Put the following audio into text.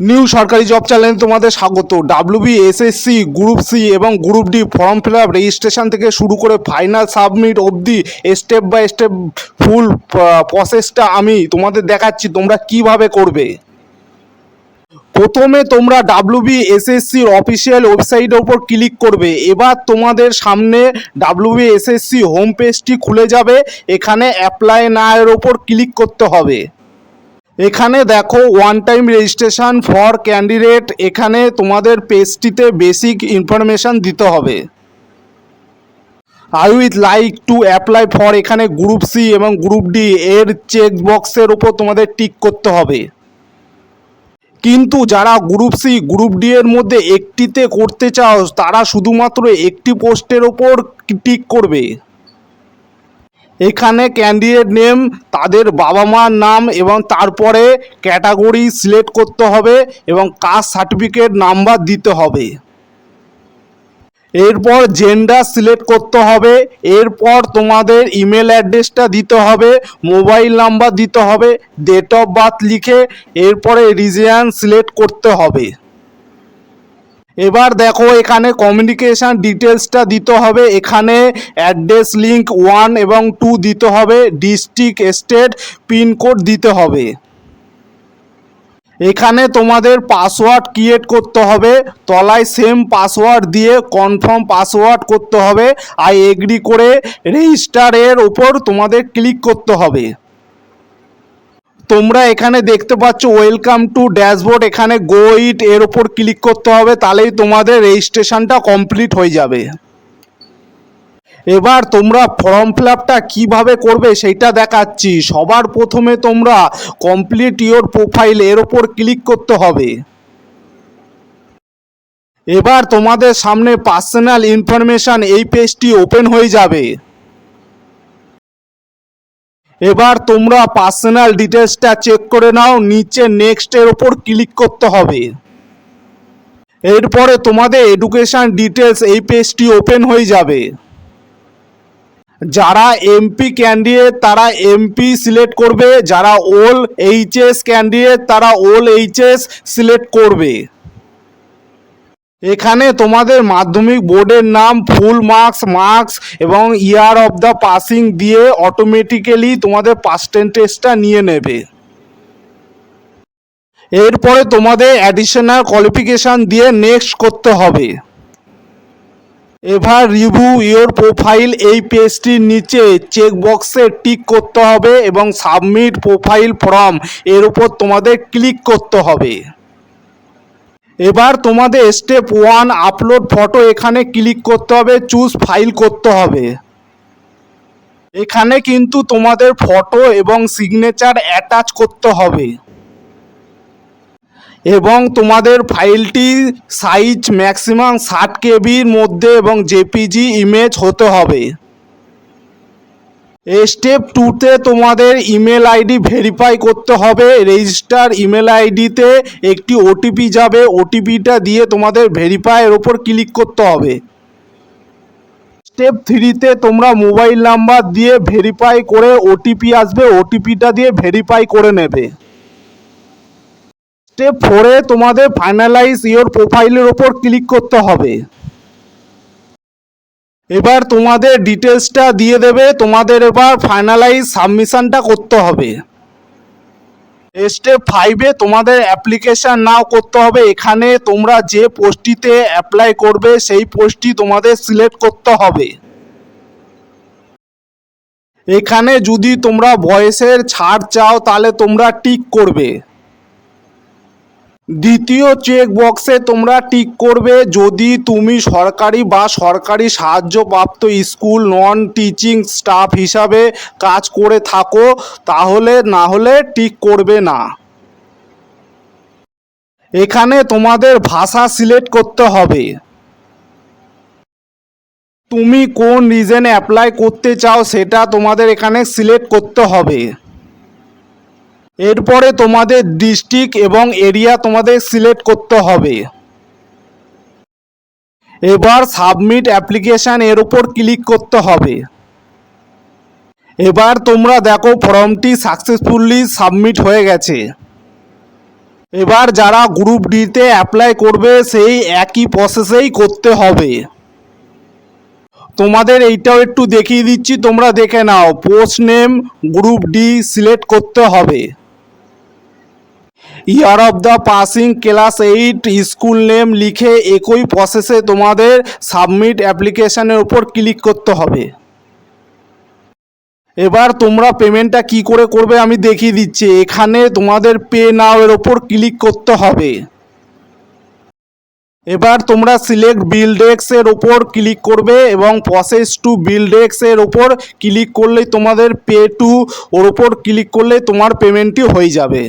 New সরকারি job চ্যানেলে তোমাদের স্বাগত। ডাব্লিউবি এসএসসি গ্রুপ সি এবং group D form fill up registration থেকে শুরু করে ফাইনাল সাবমিট অবধি স্টেপ বাই স্টেপ ফুল প্রসেসটা আমি তোমাদের দেখাচ্ছি, তোমরা কীভাবে করবে। প্রথমে তোমরা ডাব্লিউবি এসএসসির অফিসিয়াল ওয়েবসাইটের উপর ক্লিক করবে। এবার তোমাদের সামনে ডাব্লিউবি এসএসসি হোম পেজটি খুলে যাবে। এখানে অ্যাপ্লাই না এর ওপর ক্লিক করতে হবে। এখানে দেখো one time registration for candidate এখানে তোমাদের পেজটিতে বেসিক ইনফরমেশান দিতে হবে। I with like to apply for এখানে গ্রুপ সি এবং গ্রুপ ডি এর চেক বক্সের উপর তোমাদের টিক করতে হবে। কিন্তু যারা গ্রুপ সি গ্রুপ ডি এর মধ্যে একটিতে করতে চাও, তারা শুধুমাত্র একটি পোস্টের ওপর টিক করবে। এখানে ক্যান্ডিডেট নেম তাদের বাবা মার নাম এবং তারপরে ক্যাটাগরি সিলেক্ট করতে হবে এবং কাস্ট সার্টিফিকেট নাম্বার দিতে হবে। এরপর জেন্ডার সিলেক্ট করতে হবে, এরপর তোমাদের ইমেল অ্যাড্রেসটা দিতে হবে মোবাইল নাম্বার দিতে হবে ডেট অফ বার্থ লিখে, এরপরে রিজিয়ান সিলেক্ট করতে হবে। এবার দেখো এখানে কমিউনিকেশান ডিটেলসটা দিতে হবে। এখানে অ্যাড্রেস লিঙ্ক ওয়ান এবং টু দিতে হবে। ডিস্ট্রিক্ট স্টেট পিনকোড দিতে হবে। এখানে তোমাদের পাসওয়ার্ড ক্রিয়েট করতে হবে। তলায় সেম পাসওয়ার্ড দিয়ে কনফার্ম পাসওয়ার্ড করতে হবে। আর এগ্রি করে রেজিস্টারের ওপর তোমাদের ক্লিক করতে হবে। তোমরা এখানে দেখতে পাচ্ছ ওয়েলকাম টু ড্যাশবোর্ড এখানে গো ইট এর ওপর ক্লিক করতে হবে, তাহলেই তোমাদের রেজিস্ট্রেশনটা কমপ্লিট হয়ে যাবে। এবার তোমরা ফর্ম ফিল আপটা কীভাবে করবে সেইটা দেখাচ্ছি। সবার প্রথমে তোমরা কমপ্লিট ইওর প্রোফাইল এর ওপর ক্লিক করতে হবে। এবার তোমাদের সামনে পার্সোনাল ইনফরমেশান এই পেজটি ওপেন হয়ে যাবে। এবার তোমরা পার্সোনাল ডিটেলসটা চেক করে নাও, নিচে নেক্সটের ওপর ক্লিক করতে হবে। এরপরে তোমাদের এডুকেশন ডিটেলস এই পেজটি ওপেন হয়ে যাবে। যারা এমপি ক্যান্ডিডেট তারা এমপি সিলেক্ট করবে, যারা ওল এইচএস ক্যান্ডিডেট তারা ওল এইচএস সিলেক্ট করবে। এখানে তোমাদের মাধ্যমিক বোর্ডের নাম ফুল মার্কস মার্কস এবং ইয়ার অফ দ্য পাসিং দিয়ে অটোমেটিক্যালি তোমাদের পার্সেন্টেজটা নিয়ে নেবে। এরপরে তোমাদের অ্যাডিশনাল কোয়ালিফিকেশান দিয়ে নেক্সট করতে হবে। এবার রিভিউ ইওর প্রোফাইল এই পেজটির নিচে চেকবক্সে টিক করতে হবে এবং সাবমিট প্রোফাইল ফর্ম এর উপর তোমাদের ক্লিক করতে হবে। এবার তোমাদের স্টেপ ওয়ান আপলোড ফটো এখানে ক্লিক করতে হবে চুজ ফাইল করতে হবে। এখানে কিন্তু তোমাদের ফটো এবং সিগনেচার অ্যাটাচ করতে হবে। এবং তোমাদের ফাইলটি সাইজ ম্যাক্সিমাম ষাট কেবির মধ্যে এবং জেপিজি ইমেজ হতে হবে। স্টেপ টুতে তোমাদের ইমেল আইডি ভেরিফাই করতে হবে। রেজিস্টার ইমেল আইডিতে একটি ওটিপি যাবে। ওটিপিটা দিয়ে তোমাদের ভেরিফাইয়ের ওপর ক্লিক করতে হবে। স্টেপ থ্রিতে তোমরা মোবাইল নাম্বার দিয়ে ভেরিফাই করে ওটিপি আসবে। ওটিপিটা দিয়ে ভেরিফাই করে নেবে। স্টেপ ফোরে তোমাদের ফাইনালাইজ ইওর প্রোফাইলের ওপর ক্লিক করতে হবে। এবার তোমাদের ডিটেলসটা দিয়ে দেবে, তোমাদের এবার ফাইনালাইজ সাবমিশনটা করতে হবে। স্টেপ ফাইভে তোমাদের অ্যাপ্লিকেশান নাও করতে হবে, এখানে তোমরা যে পোস্টটিতে অ্যাপ্লাই করবে, সেই পোস্টটি তোমাদের সিলেক্ট করতে হবে। এখানে যদি তোমরা বয়সের ছাড় চাও, তাহলে তোমরা টিক করবে। দ্বিতীয় চেক বক্সে তোমরা টিক করবে যদি তুমি সরকারি বা সরকারি সাহায্যপ্রাপ্ত স্কুল নন টিচিং স্টাফ হিসাবে কাজ করে থাকো, তাহলে না হলে টিক করবে না। এখানে তোমাদের ভাষা সিলেক্ট করতে হবে। তুমি কোন রিজনে অ্যাপ্লাই করতে চাও সেটা তোমাদের এখানে সিলেক্ট করতে হবে। এরপরে তোমাদের ডিস্ট্রিক্ট এবং এরিয়া তোমাদের সিলেক্ট করতে হবে। এবার সাবমিট অ্যাপ্লিকেশান এর উপর ক্লিক করতে হবে। এবার তোমরা দেখো ফর্মটি সাকসেসফুলি সাবমিট হয়ে গেছে। এবার যারা গ্রুপ ডিতে অ্যাপ্লাই করবে, সেই একই প্রসেসেই করতে হবে। তোমাদের এইটাও একটু দেখিয়ে দিচ্ছি, তোমরা দেখে নাও, post name, group D select করতে হবে। Year of the passing class eight school name লিখে একই প্রসেসে তোমাদের সাবমিট অ্যাপ্লিকেশানের উপর ক্লিক করতে হবে। এবার তোমরা পেমেন্টটা কি করে করবে আমি দেখিয়ে দিচ্ছি। এখানে তোমাদের পে নাও এর ওপর ক্লিক করতে হবে। এবার তোমরা সিলেক্ট বিলডেক্স এর ওপর ক্লিক করবে এবং প্রসেস টু বিলডেক্স এর ওপর ক্লিক করলেই তোমাদের পে টু ওর ওপর ক্লিক করলে তোমার পেমেন্টটি হয়ে যাবে।